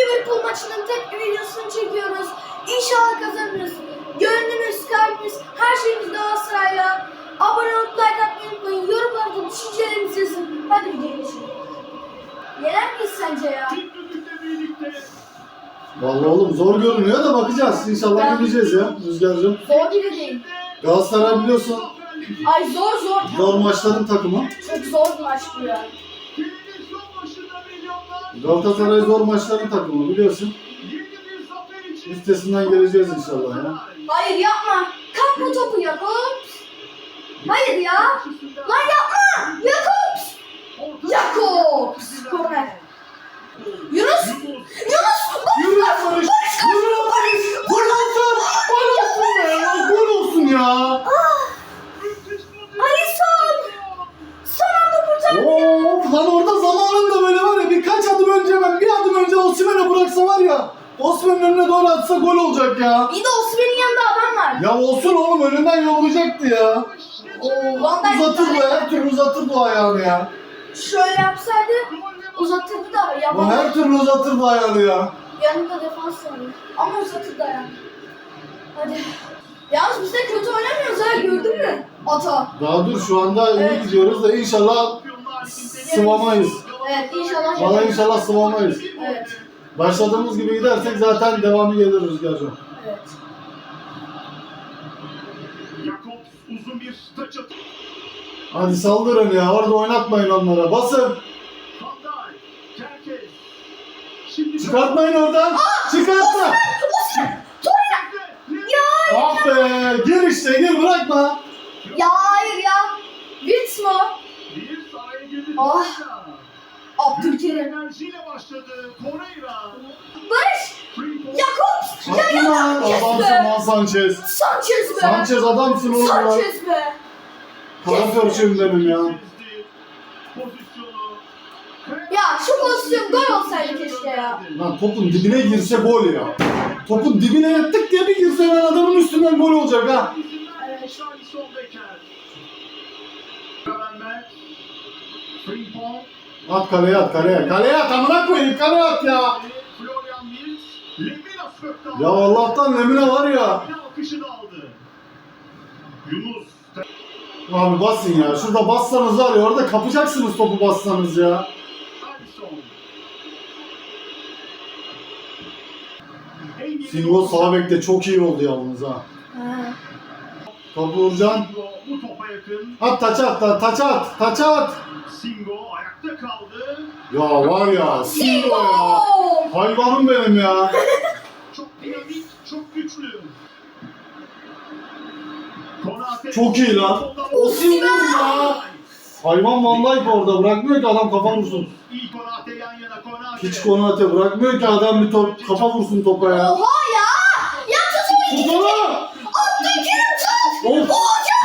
Liverpool maçının tek videosunu çekiyoruz. İnşallah kazanırız. Gönlümüz, kalbimiz, her şeyimiz Galatasaray'la. Abone olup like atmayı unutmayın. Yorumlarda düşüncelerinizi yazın. Hadi videoya geçelim. Yener miyiz sence ya? Vallahi oğlum zor görünüyor da bakacağız. İnşallah Ben- göreceğiz ya Rüzgar'cığım. Zor gibi değil. Galatasaray biliyorsun Ay zor zor. zor maçların takımı. Çok zor bir maç bu ya. Galatasaray zor maçların takımı biliyorsun. Üstesinden geleceğiz inşallah ya. Hayır yapma. Kapma topu Jakobs. Hayır ya. Lan yapma. Jakobs. Jakobs. Korner. Yunus. Yunus. Yürü lan Barış! Yürü lan Barış! Gol olsun! Gol olsun ya! Gol olsun ya! Alisson. Son anda kurtardı. Of lan orada zamanında böyle var ya birkaç adım önce ben bir adım önce Osimhen'e bıraksa var ya Osimhen'in önüne doğru atsa gol olacak ya. Bir de Osimhen'in yanında adam var. Ya olsun oğlum önünden yollayacaktı ya. Oo, Van Dijk Uzatırdı her türlü uzatırdı o ayağını ya. Şöyle yapsaydı uzatırdı da O yapamadı. her türlü uzatırdı ayağını ya. Var. Ama uzatırdı yani. Hadi. Yalnız biz de kötü oynamıyoruz ha gördün mü? Ata. Daha dur şu anda iyi Evet. gidiyoruz da inşallah sıvamayız. Evet inşallah. Valla inşallah sıvamayız. Evet. Başladığımız gibi gidersek zaten devamı gelir Rüzgar'cığım. Evet. Hadi saldırın ya orada oynatmayın onlara. Basın. Çıkartmayın oradan. Çıkartma. Ya. Ah be. Gir işte gir bırakma. Ya hayır ya. Wirtz mi? o? Bir sahaya girdi. Ah. Abdülkerim. Enerjiyle başladı. Torreira. Barış. Jakobs. Ya ya. Adamsın lan Sanchez. Sanchez be. Sanchez adamsın oğlum ya. Sanchez be. Karakörçüyüm benim ya. Sezdi. Ya şu pozisyon gol olsaydı keşke ya. Lan topun dibine girse gol ya. Topun dibine yattık diye bir girse ben adamın üstünden gol olacak ha. At kaleye at kaleye. Kaleye at amına koyayım kaleye at ya. Lemina. Ya Allah'tan Lemine var ya. Abi basın ya. Şurada bassanız var ya orada kapacaksınız topu bassanız ya. Singo sağ bekte çok iyi oldu yalnız ha. Ha. Uğurcan. Singo bu topa yakın. At taça at lan, taça at. Taça at. Singo ayakta kaldı. Ya var ya. Singo ya. Hayvanım benim ya. Çok dinamik, çok güçlü. Çok iyi lan. O Singo ya. Hayvan vallahi orada bırakmıyor ki adam kafa vursun. İyi Konate. Hiç Konate bırakmıyor ki adam bir top kafa vursun topa ya. Oha ya. Ya tut o Tut onu. Abdülkerim tut. Of.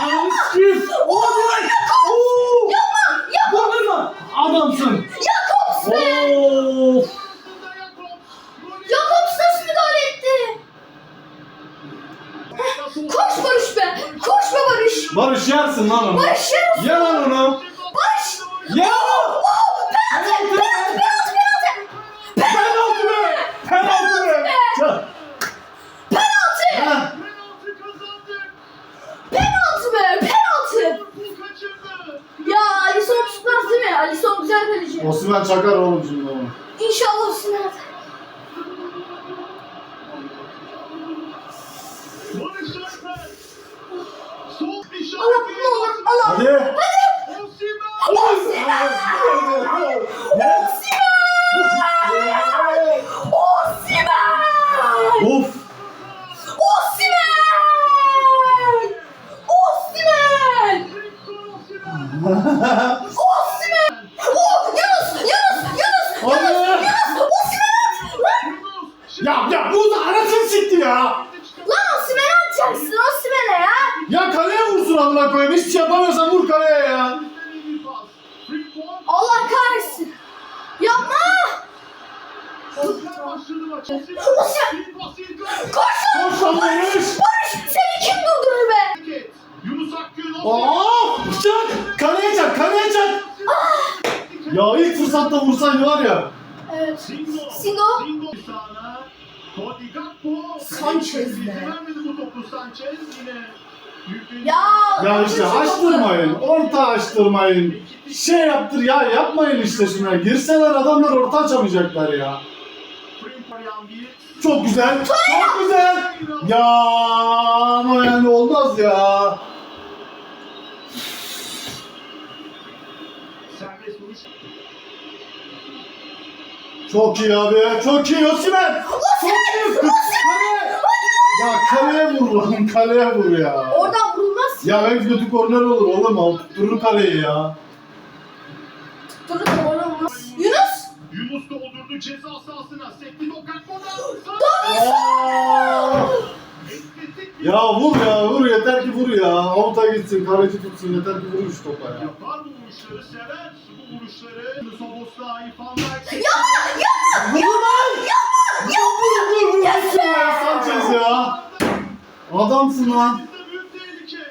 Ananı sikeyim. O direkt. Oo. Yapma. Yapma. Adamsın. Jakobs be. Of. Jakobs nasıl müdahale etti? Koş Barış be. Koş be Barış. Barış yersin lan onu. Barış yer Ye lan onu. Barış. Ye. Oh. Penaltı. Penaltı. Penaltı. Penaltı be. Penaltı be. Çak. Penaltı. Ha. Penaltı kazandı. Penaltı be. Penaltı. Bu kaçırdı. Ya Alisson tutmaz değil mi? Alisson güzel kaleci. Osman çakar oğlum şimdi onu. İnşallah Sinan. Barış Alper. Sol işareti. Allah ne olur. Allah. Hadi. Osimhen. Osimhen! Of. Osimhen! Osimhen! Victor Osimhen. Osimhen! Oh, Yunus! Yunus! Yunus! Hadi. Yunus! Osimhen! Lan! Yunus. Ya ya bu da anasını sikti ya. Lan Osimhen'e atacaksın Osimhen'e ya! Ya kaleye vursun amına koyayım. Hiçbir şey yapamıyorsan vur kaleye ya. İyi pas. Frimpong. Allah kahretsin! Yapma! Osimhen başladı maç. Osimhen! Bir pas ilk gol. Koş lan! Koş lan Barış. Barış! Seni kim durdurur be? Hareket. Yunus Akgün. Aa! Çak. Kaleye çak. Kaleye çak. Ya ilk fırsatta vursaydı var ya. Evet. Singo. Sanchez be. Ya. Ya işte açtırmayın. Orta açtırmayın. Şey yaptır ya yapmayın işte şuna. Girseler adamlar orta açamayacaklar ya. Çok güzel. Çok güzel. Ya ama yani olmaz ya. Çok iyi abi. Çok iyi Osimhen. Çok iyi. Kale. Ya kaleye vur lan. Kaleye vur ya. Oradan vurulmaz. Ya en kötü korner olur oğlum. Al tutturur kaleyi ya. Dur orada olmaz. Yunus. Yunus doldurdu ceza sahasına. Sekti top Gakpo'dan. Aa! Ya vur ya vur yeter ki vur ya. Avuta gitsin kaleci tutsun yeter ki vur şu topa ya. Yapar bu vuruşları, sever vuruşları. Sobosla, İrfan Berk. Vur lan! Vur vur vur vur ya Sanchez ya. Adamsın lan. Bizde büyük tehlike.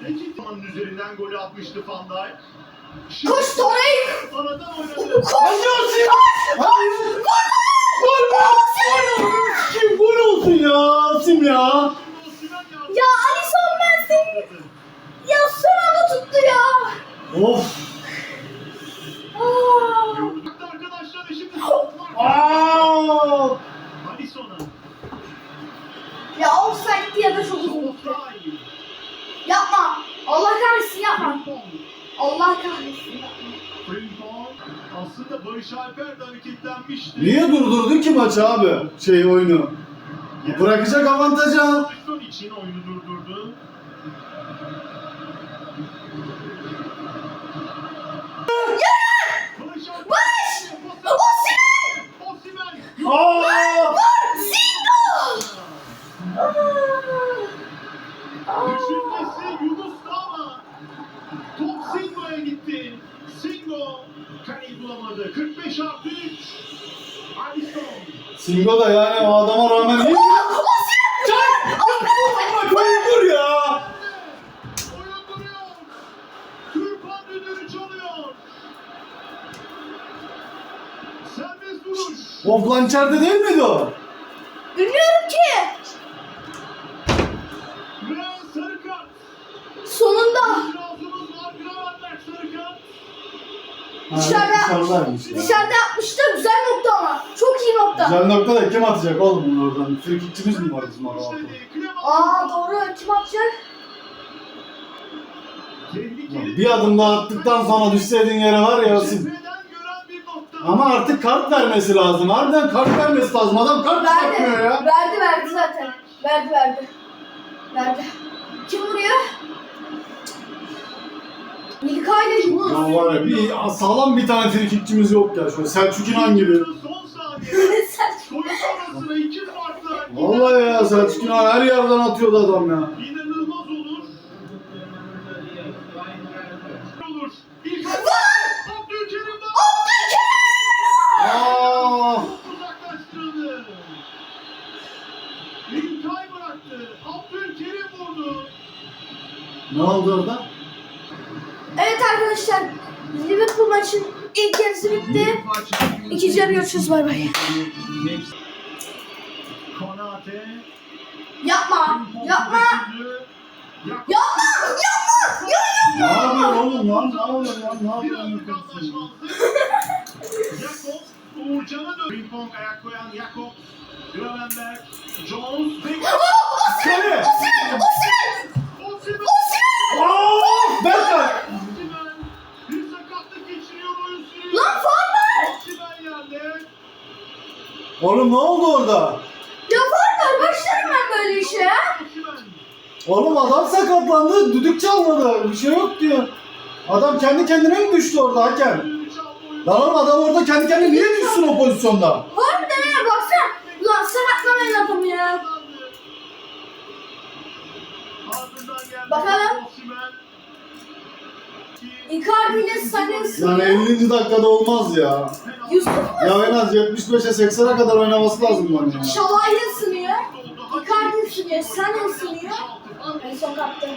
Peki Taman'ın üzerinden golü atmıştı Van Dijk. Koş Torreira. Aradan oynadı. Hadi Osim! Hadi! Gol be! Kim gol olsun ya Osim ya. Ya Alisson ben seni. Ya son anda tuttu ya. Of! Niye durdurdun ki maçı abi? Şey oyunu. Bırakacak avantajı için oyunu durdurdu. Barış. Osimhen! Osimhen. Aa! Singo! Aa. Düşünmesi Yunus'tu kaleyi bulamadı. 45 artı 3. Alisson. Singo da yani o adama rağmen iyi. Çak! Koy vur ya! Oyun duruyor. Türkan düdüğünü çalıyor. Serbest vuruş. Of lan içeride değil miydi o? Güzel nokta da kim atacak oğlum bunu oradan? Frikikçimiz mi var bizim arada? Aa doğru kim atacak? Bir adım daha attıktan sonra düşseydin yere var ya nokta. Ama artık kart vermesi lazım. Harbiden kart vermesi lazım. Adam kart Verdi. ya. Verdi verdi zaten. Verdi verdi. Verdi. Kim vuruyor? Milka ile. Ya var ya bir sağlam bir tane frikikçimiz yok ya. Şöyle Selçuk İnan gibi. Son saniye. Sen Golün sonrasına iki farkla. Vallahi ya Selçuk İnan her yerden atıyordu adam ya. İnanılmaz olur. Olur. İlk Abdülkerim var. Aa! Uzaklaştırıldı. İlkay bıraktı. Abdülkerim vurdu. Ne oldu orada? Evet arkadaşlar. Liverpool maçın ilk yarısı bitti. İkinci yarı görüşürüz bay bay. Yapma. Yapma. Yapma. Yapma. Yapma. Ne yapıyorsun oğlum lan? Ne yapıyorsun lan? Ne yapıyorsun? anlaşmazlık. Jakob Uğurcan'a dön. Pimpong ayak koyan Jakob. Gravenberg. Jones. Ve Kale! Osimhen. Aa! Berkay! Osimhen. Bir sakatlık geçiriyor oyun sürüyor. Lan faul var. Osimhen yerde. Oğlum ne oldu orada? Böyle işe. Oğlum adam sakatlandı. Düdük çalmadı. Bir şey yok diyor. Adam kendi kendine mi düştü orada hakem? Lan oğlum adam orada kendi kendine niye düşsün o pozisyonda? Harbiden ya baksana. Lan sakatlamayın adamı ya. Bakalım. Icardi ile. Yani 50. dakikada olmaz ya. Yusuf Ya en az 75'e 80'e kadar oynaması lazım bunun ya. Şalay ısınıyor. Icardi ısınıyor. Sana ısınıyor. En son kaptı.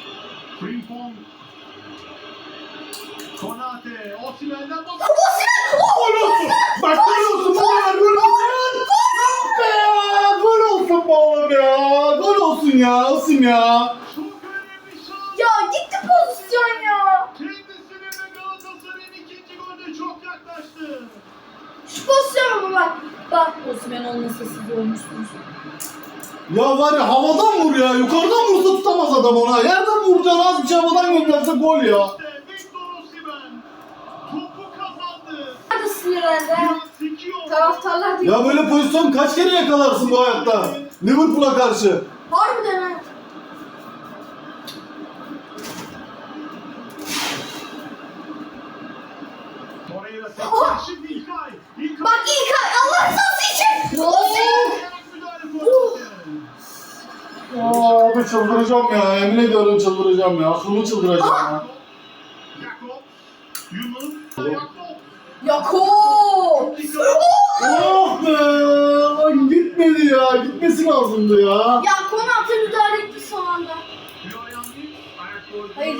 Konate, Osimhen'den bak. Osimhen! Gol olsun! Bak gol olsun bu kadar gol olsun! Yok be ya! Gol olsun bu oğlum ya! Gol olsun ya! Olsun ya! Ya gitti pozisyon ya! Kendisine ve Galatasaray'ın ikinci golde çok yaklaştı. Şu pozisyona bak. Bak Osimhen olmasa siz olmuşsunuz. Ya var ya havadan vur ya. Yukarıdan vursa tutamaz adam ona. Yerden vuracaksın az bir şey havadan gönderse gol ya. Hadi sinirlendi. Taraftarlar diyor. Ya böyle pozisyon kaç kere yakalarsın bu hayatta? Liverpool'a karşı. Harbiden ha. Torreira sekti. Şimdi İlkay. İlkay. Bak İlkay Allah rızası için. Ayak müdahale pozisyonu. Aa, abi çıldıracağım ya. Emin ediyorum çıldıracağım ya. Aklımı çıldıracağım ya. Yako. Oh be! Lan gitmedi ya. Gitmesi lazımdı ya. Ya Konat'a müdahale etti son anda. Hayır.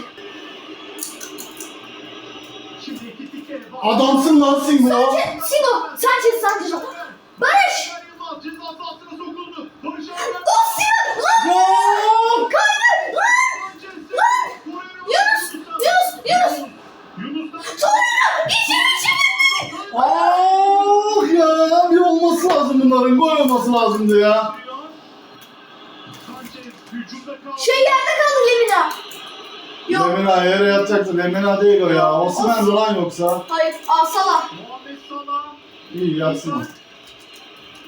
Adamsın lan Singo. Sanchez, Sino, Sanchez, Sanchez. Barış. Yılmaz ceza sahasına sokuldu. Barış Alper. Osimhen lan. Gol! Kaydır lan. Yunus, Yunus, Yunus. Yunus'tan Torreira. İçeri içeri. Ah ya bir olması lazım bunların. Gol olması lazımdı ya. Şey yerde kaldı Lemina. Yok. Lemina yere yatacaktı. Lemina değil o ya. Osman lan yoksa. Hayır. Al Salah. Muhammed Salah. İyi yatsın.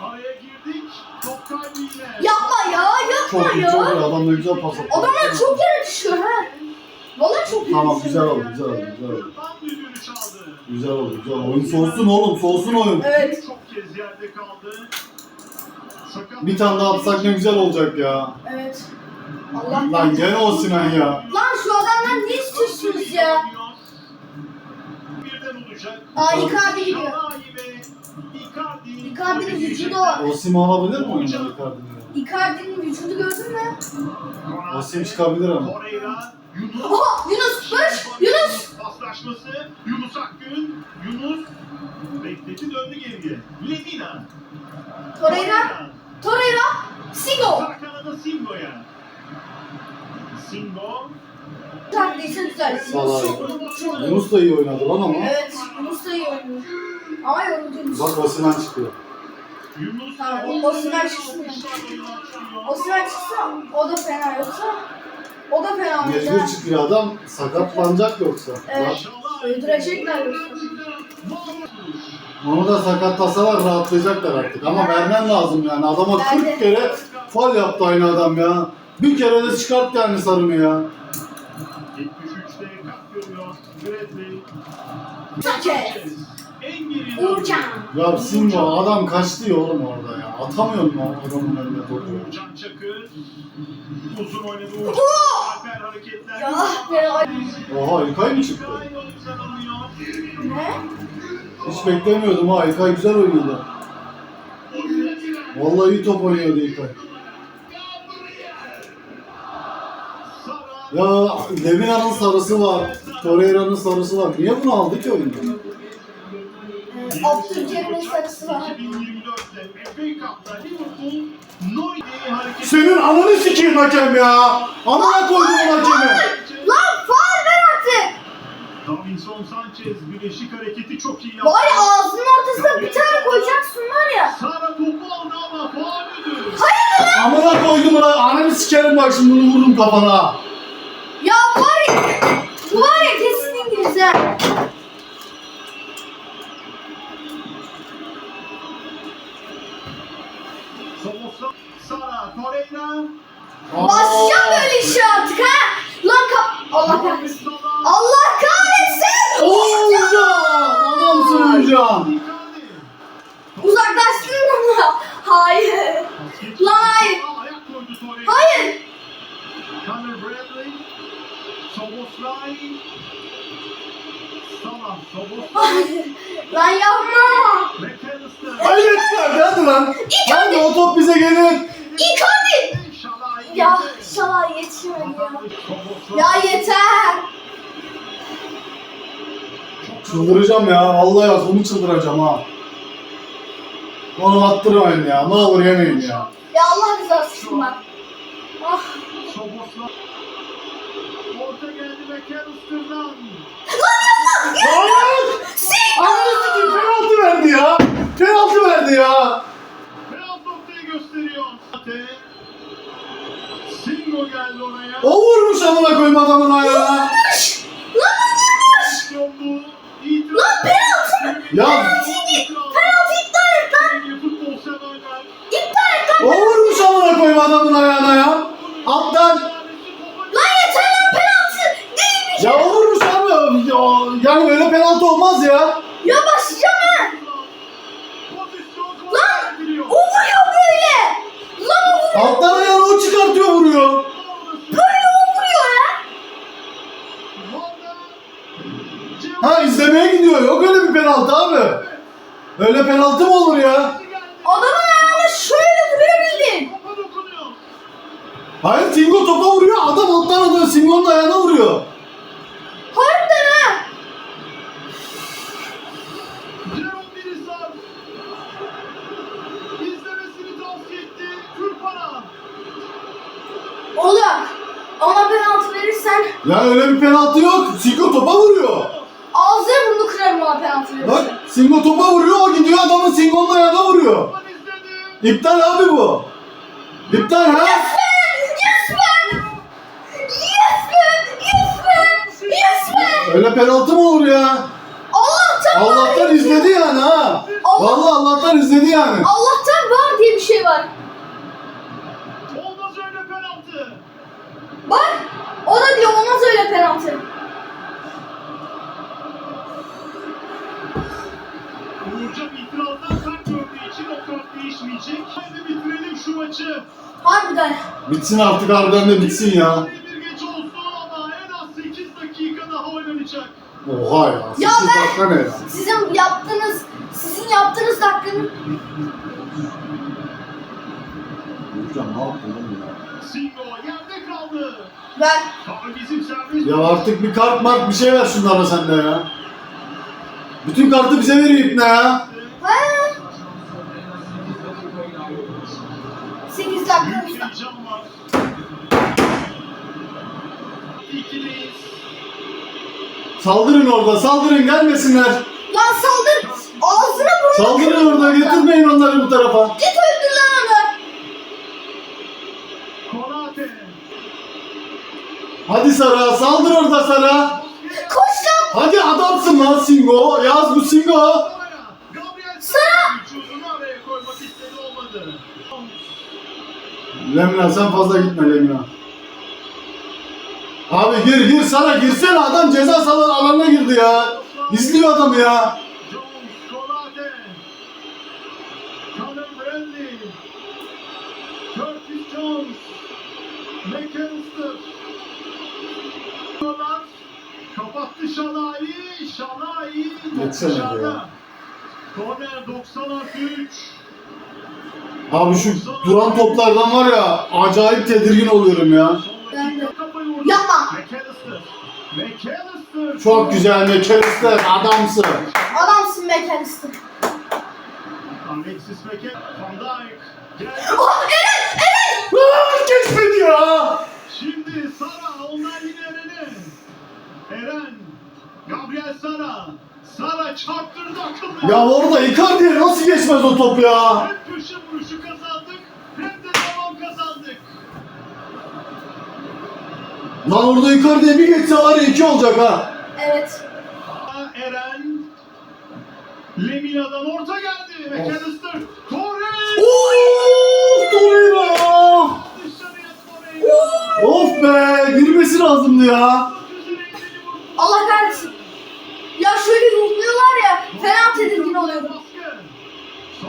Araya girdik. Top kaybı yine. Yapma ya. Çok Yapma iyi çok iyi. ya. Adam da güzel pas attı. Adamlar çok yere düşüyor ha. Vallahi çok yere Tamam güzel oldu güzel oldu güzel oldu. Güzel oldu güzel oldu. Oyun soğusun oğlum soğusun oyun. Evet. Çok kez yerde kaldı. Bir tane daha atsak ne güzel olacak ya. Evet. Allah Lan gene Osman ya. Lan şu adamdan ne istiyorsunuz ya? Birden olacak. Aa Icardi Icardi. Icardi'nin vücudu o. Osim alabilir mi oyuncu Icardi'ni? Icardi'nin vücudu gördün mü? Osim çıkabilir ama. Yunus. Oha Yunus Barış Yunus. Paslaşması. Yunus Akgün. Yunus. Bekledi döndü geriye. Lemina. Torreira. Torreira. Sigo. Sağ kanada Singo'ya. Singo. Icardi'yse güzel. Salah. Yunus da iyi oynadı lan ama. Evet Yunus da iyi oynuyor. Ama yoruldu Yunus. Bak Osimhen çıkıyor. Yunus. Tamam, o- Osimhen çıksın. Osimhen çıksa o da fena yoksa o da fena Mecbur olacak. çıkıyor adam. Sakatlanacak yoksa. Evet. Öldürecekler yoksa. Onu da sakatlasalar rahatlayacaklar artık. Ama vermen lazım yani. Adama 40 Verdi. kere fal yaptı aynı adam ya. Bir kere de çıkart yani sarını ya. 73'te kart görüyor. Bradley. Sanchez. Uğurcan. Ya Simba adam kaçtı ya oğlum orada ya. Atamıyor mu adamın önüne topu? Uğurcan Çakır. Uzun oynadı Uğurcan. Alper hareketler. Ya fena. Oha İlkay mı çıktı? Ne? Hiç beklemiyordum ha. İlkay güzel oynadı. Vallahi iyi top oynuyordu İlkay. Ya Lemina'nın sarısı var. Torreira'nın sarısı var. Niye bunu aldı ki oyunda? Abdülkerim'in sarısı var. 2024'te FA Cup'ta Liverpool Norwich'i hareket Senin ananı sikeyim hakem ya. Amına koydum hakemi. Lan faal ver artık. Davinson Sanchez bileşik hareketi çok iyi Var ya ağzının ortasına bir tane koyacaksın var ya. Sara topu aldı ama faul ödü. Amına koydum lan. Ananı sikerim bak şimdi bunu vururum kafana. Ya var ya. Bu var ya kesin İngiliz Allah kahretsin. Allah kahretsin. Oğuzcan! Adamsın. Icardi. Uzaklaştın mı? Hayır. Lan hayır. Hayır. Conor Bradley. Soboslay. Salah, Soboslay. Hayır. Lan yapma. Hayret verdi hadi lan. Hadi o top bize gelir. Şalay. Ya şalay yetişmedi ya. Ya yeter. Çıldıracağım ya. Vallahi aklımı çıldıracağım ha. Onu attırmayın ya. Ne olur yemeyin ya. Ya Allah rızası için bak. Ah. Orta geldi McAllister'dan. Hayır! Ananı sikeyim penaltı verdi ya. Penaltı verdi ya. Beyaz noktayı gösteriyor. Ate. Singo geldi oraya. O vurmuş amına koyayım adamın ayağına. Lan vurmuş! Bu. İtiraz. Lan penaltı! Ya Penaltı iptal et lan! İptal et lan! o vurmuş amına koyayım adamın ayağına ya. Alttan. Lan yeter lan penaltı! Değilmiş! Ya o vurmuş abi. Yani öyle penaltı olmaz ya. Ya başlayacağım ha! Pozisyon Lan! kontrol ediliyor. O vuruyor böyle! Lan o vuruyor! Alttan ayağını o çıkartıyor vuruyor. Böyle o vuruyor ya! Ha izlemeye gidiyor. Yok öyle bir penaltı abi. Öyle penaltı mı olur ya? Adamın ayağına şöyle vuruyor bildin! Topa dokunuyor. Hayır Tingo topa vuruyor. Adam alttan alıyor. Singo'nun ayağına İptal abi bu. İptal ha? Yes be! Yes be! Yes be! Yes be! Öyle penaltı mı olur ya? Allah'tan var Allah'tan bir şey izledi yani ha. Allah- Vallahi Allah'tan izledi yani. Allah'tan var diye bir şey var. Olmaz öyle penaltı. Bak o da diyor olmaz öyle penaltı. Uğurcan itirazdan değişmeyecek. Hadi bitirelim şu maçı. Harbiden. Bitsin artık harbiden de bitsin ya. Bir geç olsun ama en az 8 dakika daha oynanacak. Oha ya. Ya sekiz ben- dakika ne ya? Sizin yaptığınız, sizin yaptığınız dakikanın Hocam ne yaptın oğlum ya? Singo yerde kaldı. bizim servis. Ya artık bir kart mart bir şey ver şunlara sen de ya. Bütün kartı bize veriyor ipne ya. ha 8 Büyük dakikamızda. heyecan var. Saldırın orada saldırın gelmesinler. Lan saldır. Ağzına burnunu Saldırın kırarım orada getirmeyin onları bu tarafa. Git öldür lan onu. Konate. Hadi Sara saldır orada Sara. Koş lan. Hadi adamsın lan Singo. Yaz bu Singo. Gabriel Lemina sen fazla gitme Lemina. Abi gir gir Sara girsene adam ceza salan alanına girdi ya. İzliyor adamı ya. Kapattı. Şalai. Geçsene dışarıda. Korner 90 artı 3. Abi şu duran toplardan var ya acayip tedirgin oluyorum ya. Yapma. Çok güzel McAllister adamsın. Adamsın McAllister. Oh Eren! Eren! Aa, geçmedi ya. Şimdi Sara onlar yine Eren'e. Eren. Gabriel Sara. Sara çarptırdı akıllı. Ya orada Icardi'ye nasıl geçmez o top ya? Hem köşe vuruşu kazandık hem de zaman kazandık. Lan orada Icardi'ye bir geçse var ya iki olacak ha. Evet. Eren. Lemina'dan orta geldi. McAllister. Torres. Of Torreira. Dışarıya Torres. Of be girmesi lazımdı ya. Allah kahretsin. Ya şöyle yumluyorlar ya. Fena tedirgin oluyorum.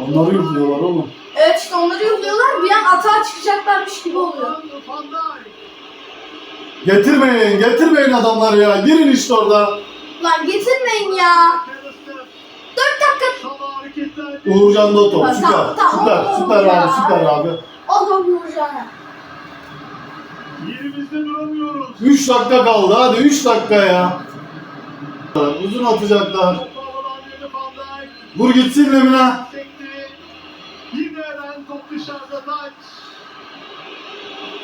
Onları yıkıyorlar oğlum. Evet işte onları yumluyorlar. Bir an atağa çıkacaklarmış gibi oluyor. Getirmeyin, getirmeyin adamları ya. Girin işte orada. Lan getirmeyin ya. 4 dakika. Uğurcan da top. Süper, tamam, tamam. süper, süper Ya. abi, süper abi. Allah vuracağına. Yerimizde duramıyoruz. 3 dakika kaldı hadi 3 dakika ya. Uzun atacaklar. Vur gitsin Lemina.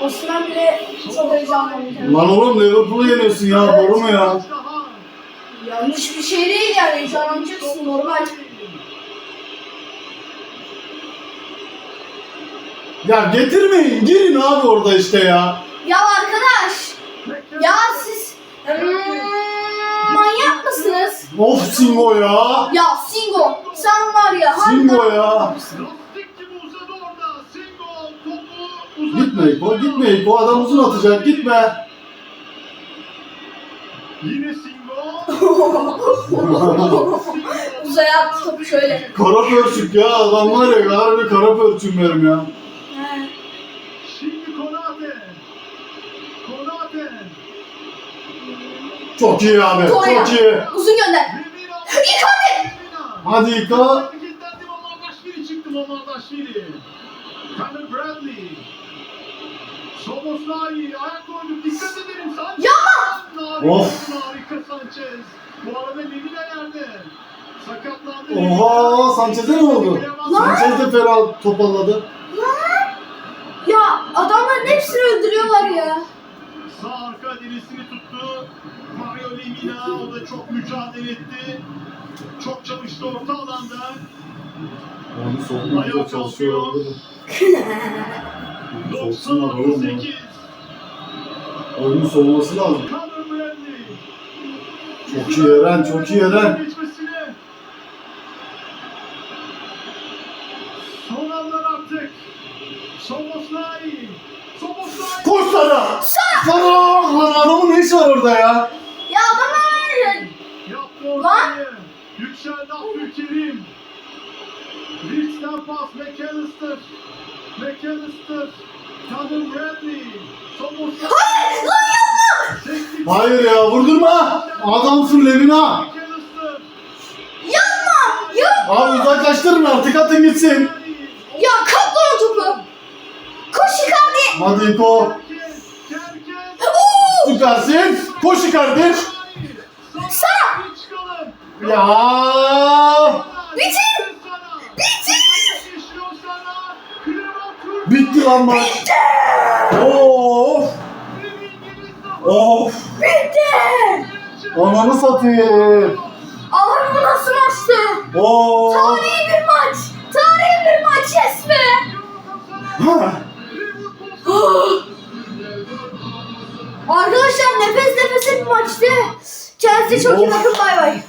Osman bile çok heyecanlandı. Lan oğlum Liverpool'u yeniyorsun ya. Doğru mu ya? Yanlış bir şey değil yani heyecanlanacaksın normal. Ya getirmeyin. Girin abi orada işte ya. Ya arkadaş ya siz hmm? Of Singo ya. Ya Singo sen var ya Singo harbiden- ya. Lastik gibi uzadı orada. Singo topu uzatıyor. Gitme İko, gitme İko. Adam uzun atacak. Gitme. Yine Singo. Uzaya attı topu şöyle. Kara pörçük ya. Adam var ya. Harbi kara pörçük benim ya. He. Şimdi Konate. Konate. Çok iyi abi. Torreira. Çok iyi. Uzun gönder. Icardi! Hadi çıktı Mamardashvili. Conor Bradley. Soboslai ayak koydu dikkat edelim Sanchez. Yapma! Of. Harika Sanchez. Bu arada Lemina yerde. Sakatlandı. Oha Sanchez'e ne oldu? Sanchez de ferah topalladı. Ya adamların hepsini öldürüyorlar ya. Sağ arka dirisini tuttu. Mario Lemina o da çok mücadele etti. Çok çalıştı orta alanda. Onu savunmaya çalışıyor. 98. Oyunun savunması lazım. Çok iyi Eren, çok iyi Eren. Orada ya? Ya adamlar ortayı. Yükseldi Abdülkerim. Blitz'ten pas McAllister. McAllister. Conor Bradley. Soboslai. Hayır lan yapma! Hayır ya vurdurma! Adamsın Lemina! Yapma! Yapma! Abi uzaklaştırın artık atın gitsin. Ya kapma o topu! Koş Icardi! Hadi. Oo! Süpersin. Koş kardeş. Sana! Ya. Bitir! Bitir! Bitti lan maç. Of. Of. Bitti! Ananı satayım. Allah'ım bu nasıl maçtı? Of. Tarihi bir maç! Tarihi bir maç yes be! Arkadaşlar nefes nefese bir maçtı. Kendinize çok iyi bakın bay bay.